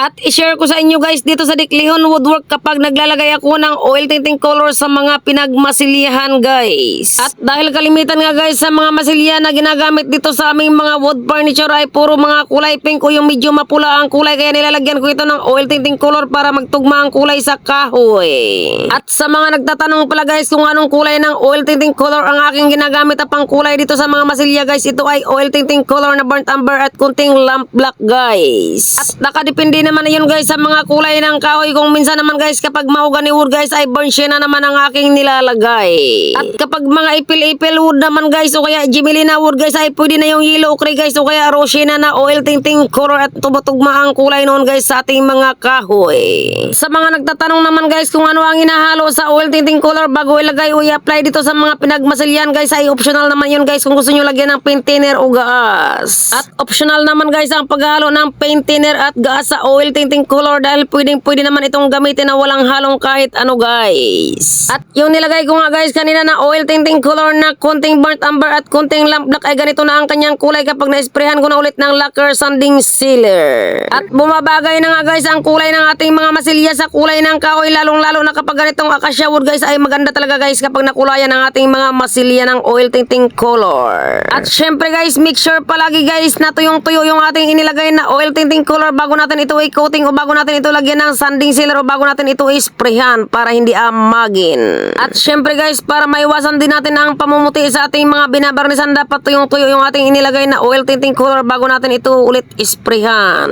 At i-share ko sa inyo guys dito sa Diklihon Woodwork kapag naglalagay ako ng oil tinting color sa mga pinagmasilihan guys. At dahil kalimitan nga guys sa mga masilya na ginagamit dito sa aming mga wood furniture ay puro mga kulay pink o yung medyo mapula ang kulay kaya nilalagyan ko ito ng oil tinting color para magtugma ang kulay sa kahoy. At sa mga nagtatanong pala guys kung anong kulay ng oil tinting color ang aking ginagamit na pang kulay dito sa mga masilya guys ito ay oil tinting color na burnt umber at kunting lamp black guys. At nakadepende naman na yun guys sa mga kulay ng kahoy kung minsan naman guys kapag mahogany wood guys ay siya na naman ang aking nilalagay. At kapag mga ipil-ipil wood naman guys o kaya Jimelina wood guys ay pwede na yung yellow okray guys o kaya Rosina na oil tinting color at tumutugma ang kulay noon guys sa ating mga kahoy. Sa mga nagtatanong naman guys kung ano ang inahalo sa oil tinting color bago ilagay o i-apply dito sa mga pinagmasilyan guys ay optional naman yun guys kung gusto nyo lagyan ng paint thinner o gaas. At optional naman guys ang paghalo ng paint thinner at gaas sa oil tinting color dahil pwedeng pwede naman itong gamitin na walang halong kahit ano guys. At yung nilagay ko nga guys kanina na oil tinting color na konting burnt umber at konting lamp black ay ganito na ang kanyang kulay kapag na-sprayhan ko na ulit ng lacquer sanding sealer. At bumabagay na nga guys ang kulay ng ating mga masilya sa kulay ng kahoy lalong lalo na kapag ganitong acacia wood guys ay maganda talaga guys kapag nakulayan ang ating mga masilya ng oil tinting color. At syempre guys make sure palagi guys na tuyong tuyo yung ating inilagay na oil tinting color bago natin ito i-coating o bago natin ito lagyan ng sanding sealer o bago natin ito i-sprayhan para hindi amagin. At syempre guys para maiwasan din natin ang pamumuti sa ating mga binabarnisan dapat tuyong tuyo yung ating inilagay na oil tinting color bago natin ito ulit isprayhan.